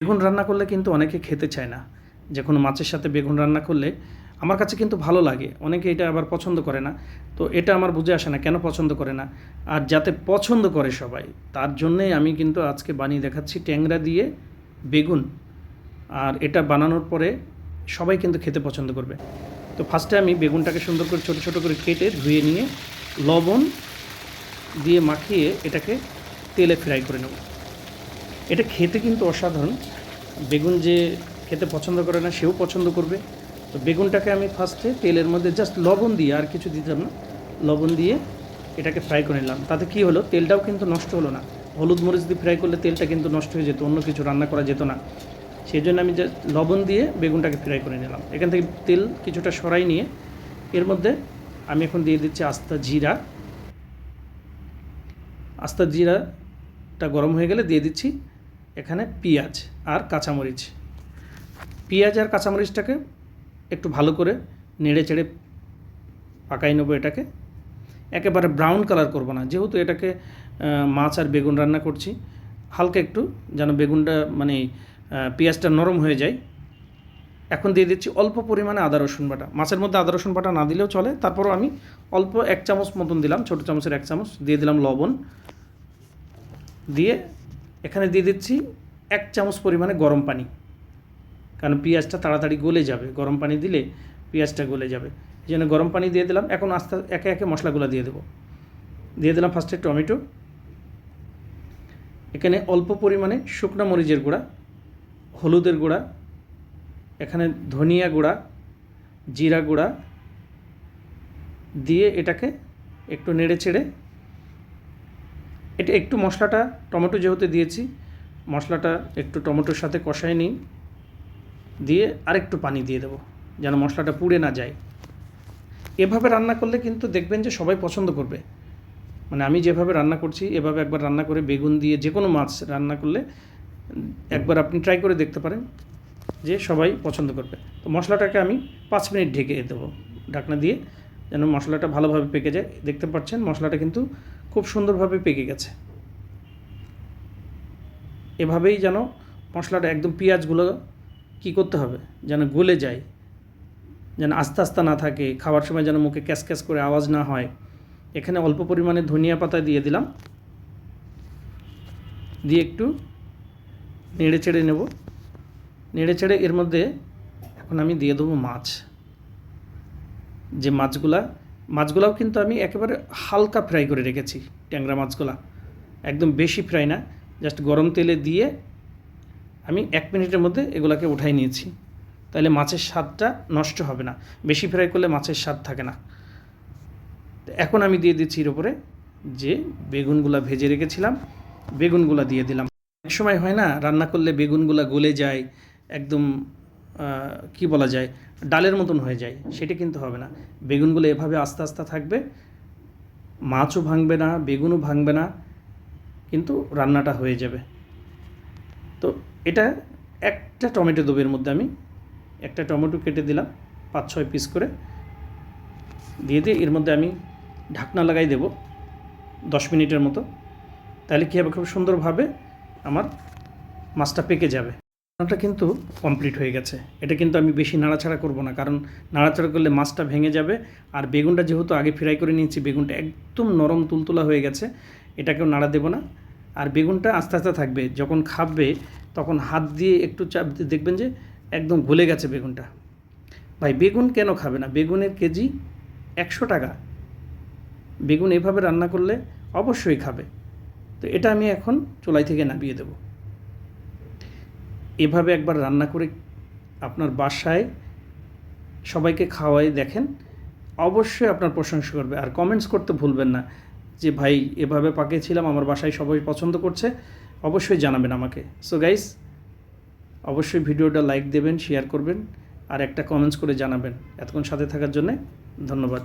বেগুন রান্না করলে কিন্তু অনেকে খেতে চায় না। যে কোনো মাছের সাথে বেগুন রান্না করলে আমার কাছে কিন্তু ভালো লাগে। অনেকে এটা আবার পছন্দ করে না। তো এটা আমার বুঝে আসে না, কেন পছন্দ করে না? আর যাতে পছন্দ করে সবাই, তার জন্যেই আমি কিন্তু আজকে বানিয়ে দেখাচ্ছি ট্যাংরা দিয়ে বেগুন। আর এটা বানানোর পরে সবাই কিন্তু খেতে পছন্দ করবে। তো ফার্স্টে আমি বেগুনটাকে সুন্দর করে ছোটো ছোটো করে কেটে ধুয়ে নিয়ে লবণ দিয়ে মাখিয়ে এটাকে তেলে ফ্রাই করে নেব। এটা খেতে কিন্তু অসাধারণ। বেগুন যে খেতে পছন্দ করে না, সেও পছন্দ করবে। তো বেগুনটাকে আমি ফার্স্টে তেলের মধ্যে জাস্ট লবণ দিয়ে আর কিছু দিতাম না। লবণ দিয়ে এটাকে ফ্রাই করে নিলাম। তাতে কি হলো? তেলটাও কিন্তু নষ্ট হলো না। হলুদ মরিচ দিয়ে ফ্রাই করলে তেলটা কিন্তু নষ্ট হয়ে যেত, অন্য কিছু রান্না করা যেত না। সেই জন্য আমি জাস্ট লবণ দিয়ে বেগুনটাকে ফ্রাই করে নিলাম। এখান থেকে তেল কিছুটা সরাই নিয়ে এর মধ্যে আমি এখন দিয়ে দিচ্ছি আস্তা জিরা। আস্তা জিরাটা গরম হয়ে গেলে দিয়ে দিচ্ছি এখানে পেঁয়াজ আর কাঁচামরিচ। পেঁয়াজ আর কাঁচামরিচটাকে একটু ভালো করে নেড়ে চেড়ে পাকাই নেব এটাকে। একেবারে ব্রাউন কালার করব না, যেহেতু এটাকে মাছ আর বেগুন রান্না করছি, হালকা একটু যেন বেগুনটা মানে পেঁয়াজটা নরম হয়ে যায়। এখন দিয়ে দিচ্ছি অল্প পরিমাণে আদা রসুন বাটা। মাছের মধ্যে আদা রসুন বাটা না দিলেও চলে, তারপরও আমি অল্প এক চামচ মতন দিলাম, ছোটো চামচের এক চামচ, দিয়ে দিলাম লবণ। দিয়ে এখানে দিয়ে দিচ্ছি এক চামচ পরিমাণে গরম পানি। কারণ পেঁয়াজটা তাড়াতাড়ি গলে যাবে। গরম পানি দিলে পেঁয়াজটা গলে যাবে। এই জন্য গরম পানি দিয়ে দিলাম। এখন আস্তে একে একে মশলাগুলো দিয়ে দেবো। দিয়ে দিলাম ফার্স্টে টমেটো। এখানে অল্প পরিমাণে শুকনো মরিচের গুঁড়া, হলুদের গুঁড়া, এখানে ধনিয়া গুঁড়া, জিরা গুঁড়া দিয়ে এটাকে একটু নেড়ে চেড়ে এটা একটু মশলাটা, টমেটো যেহেতু দিয়েছি, মশলাটা একটু টমেটোর সাথে কষায় নিই, দিয়ে আরেকটু পানি দিয়ে দেবো, যেন মশলাটা পুড়ে না যায়। এভাবে রান্না করলে কিন্তু দেখবেন যে সবাই পছন্দ করবে। মানে আমি যেভাবে রান্না করছি, এভাবে একবার রান্না করে বেগুন দিয়ে যে কোনো মাছ রান্না করলে একবার আপনি ট্রাই করে দেখতে পারেন যে সবাই পছন্দ করবে। তো মশলাটাকে আমি পাঁচ মিনিট ঢেকে দেবো, ঢাকনা দিয়ে, যেন মশলাটা ভালোভাবে পেকে যায়। দেখতে পাচ্ছেন মশলাটা কিন্তু খুব সুন্দরভাবে পেকে গেছে। এভাবেই যেন মশলাটা একদম পেঁয়াজগুলো কী করতে হবে? যেন গলে যায়। যেন আস্তে আস্তে না থাকে। খাওয়ার সময় যেন মুখে ক্যাস ক্যাস করে আওয়াজ না হয়। এখানে অল্প পরিমাণে ধনিয়া পাতা দিয়ে দিলাম। দিয়ে একটু নেড়ে চেড়ে নেব। নেড়ে চেড়ে এর মধ্যে এখন আমি দিয়ে দেবো মাছ। যে মাছগুলা মাছগুলাও কিন্তু আমি একেবারে হালকা ফ্রাই করে রেখেছি, ট্যাংরা মাছগুলা। একদম বেশি ফ্রাই না, জাস্ট গরম তেলে দিয়ে আমি এক মিনিটের মধ্যে এগুলাকে উঠাই নিয়েছি। তাহলে মাছের স্বাদটা নষ্ট হবে না, বেশি ফ্রাই করলে মাছের স্বাদ থাকে না। এখন আমি দিয়ে দিচ্ছি এর উপরে যে বেগুনগুলা ভেজে রেখেছিলাম, বেগুনগুলা দিয়ে দিলাম। এক সময় হয় না, রান্না করলে বেগুনগুলা গলে যায়, একদম কি বলা যায়, ডালের মতন হয়ে যায়, সেটা কিন্তু হবে না। বেগুনগুলো এভাবে আস্তে আস্তে থাকবে, মাছও ভাঙবে না, বেগুনও ভাঙবে না, কিন্তু রান্নাটা হয়ে যাবে। তো এটা একটা টমেটো দেবো এর মধ্যে আমি একটা টমেটো কেটে দিলাম, পাঁচ ছয় পিস করে। দিয়ে দিয়ে এর মধ্যে আমি ঢাকনা লাগাই দেব, দশ মিনিটের মতো। তাহলে কী হবে? খুব সুন্দরভাবে আমার মাছটা পেকে যাবে। রান্নাটা কিন্তু কমপ্লিট হয়ে গেছে। এটা কিন্তু আমি বেশি নাড়াচাড়া করব না, কারণ নাড়াচাড়া করলে মাছটা ভেঙে যাবে। আর বেগুনটা যেহেতু আগে ফ্রাই করে নিয়েছি, বেগুনটা একদম নরম তুলতুলা হয়ে গেছে, এটাকেও নাড়া দেবো না। আর বেগুনটা আস্তে আস্তে থাকবে, যখন খাবে তখন হাত দিয়ে একটু চাপ দেখবেন যে একদম গলে গেছে বেগুনটা। ভাই, বেগুন কেন খাবে না? বেগুনের কেজি একশো টাকা। বেগুন এভাবে রান্না করলে অবশ্যই খাবে। তো এটা আমি এখন চুলাই থেকে নামিয়ে দেবো। এভাবে একবার রান্না করে আপনার বাসায় সবাইকে খাওয়াই দেখেন, অবশ্যই আপনার প্রশংসা করবে। আর কমেন্টস করতে ভুলবেন না যে, ভাই, এভাবে পাকিয়েছিলাম, আমার বাসায় সবাই পছন্দ করছে। অবশ্যই জানাবেন আমাকে। সো গাইস অবশ্যই ভিডিওটা লাইক দেবেন শেয়ার করবেন, আর একটা কমেন্টস করে জানাবেন। এতক্ষণ সাথে থাকার জন্যে ধন্যবাদ।